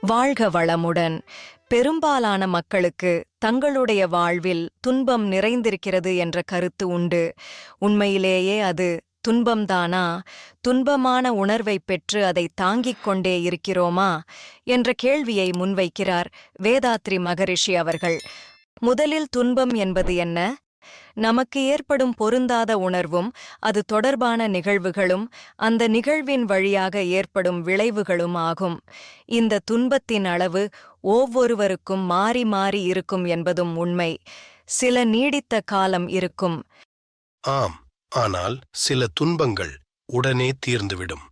வாழ்க வளமுடன். பெரும்பாலான மக்களுக்கு தங்களுடைய வாழ்வில் துன்பம் நிறைந்திருக்கிறது என்ற கருத்து உண்டு. உண்மையிலேயே அது துன்பம்தானா? துன்பமான உணர்வைப் பெற்று அதை தாங்கிக் கொண்டே இருக்கிறோமா? என்ற கேள்வியை முன்வைக்கிறார் வேதாத்ரி மகரிஷி அவர்கள். முதலில் துன்பம் என்பது என்ன? நமக்கு ஏற்படும் பொருந்தாத உணர்வும் அது தொடர்பான நிகழ்வுகளும் அந்த நிகழ்வின் வழியாக ஏற்படும் விளைவுகளும் ஆகும். இந்த துன்பத்தின் அளவு ஒவ்வொருவருக்கும் மாறி மாறி இருக்கும் என்பதும் உண்மை. சில நீடித்த காலம் இருக்கும். ஆம் ஆனால் சில துன்பங்கள் உடனே தீர்ந்துவிடும்.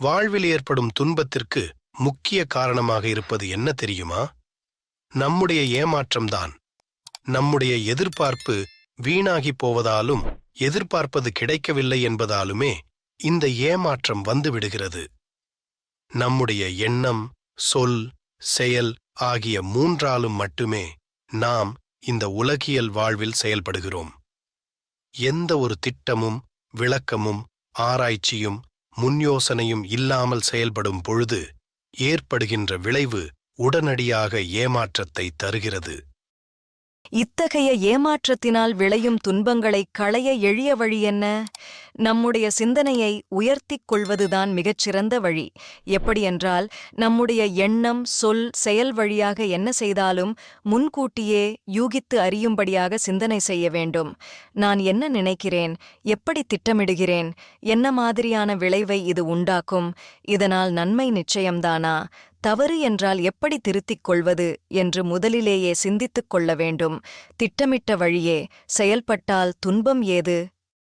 வாழ்வில் ஏற்படும் துன்பத்திற்கு முக்கிய காரணமாக இருப்பது என்ன தெரியுமா? நம்முடைய ஏமாற்றம்தான். நம்முடைய எதிர்பார்ப்பு வீணாகி போவதாலும் எதிர்பார்ப்பது கிடைக்கவில்லை என்பதாலுமே இந்த ஏமாற்றம் வந்துவிடுகிறது. நம்முடைய எண்ணம் சொல் செயல் ஆகிய மூன்றாலும் மட்டுமே நாம் இந்த உலகியல் வாழ்வில் செயல்படுகிறோம். எந்த ஒரு திட்டமும் விளக்கமும் ஆராய்ச்சியும் முன்யோசனையும் இல்லாமல் செயல்படும் பொழுது ஏற்படுகின்ற விளைவு உடனடியாக ஏமாற்றத்தை தருகிறது. இத்தகைய ஏமாற்றத்தினால் விளையும் துன்பங்களைக் களைய எளிய வழி என்ன? நம்முடைய சிந்தனையை உயர்த்திக் கொள்வதுதான் மிகச்சிறந்த வழி. எப்படியென்றால் நம்முடைய எண்ணம் சொல் செயல் வழியாக என்ன செய்தாலும் முன்கூட்டியே யூகித்து அறியும்படியாக சிந்தனை செய்ய வேண்டும். நான் என்ன நினைக்கிறேன்? எப்படி திட்டமிடுகிறேன்? என்ன மாதிரியான விளைவை இது உண்டாக்கும்? இதனால் நன்மை நிச்சயம்தானா? தவறு என்றால் எப்படி திருத்திக் கொள்வது என்று முதலிலேயே சிந்தித்துக் கொள்ள வேண்டும். திட்டமிட்ட வழியே செயல்பட்டால் துன்பம் ஏது?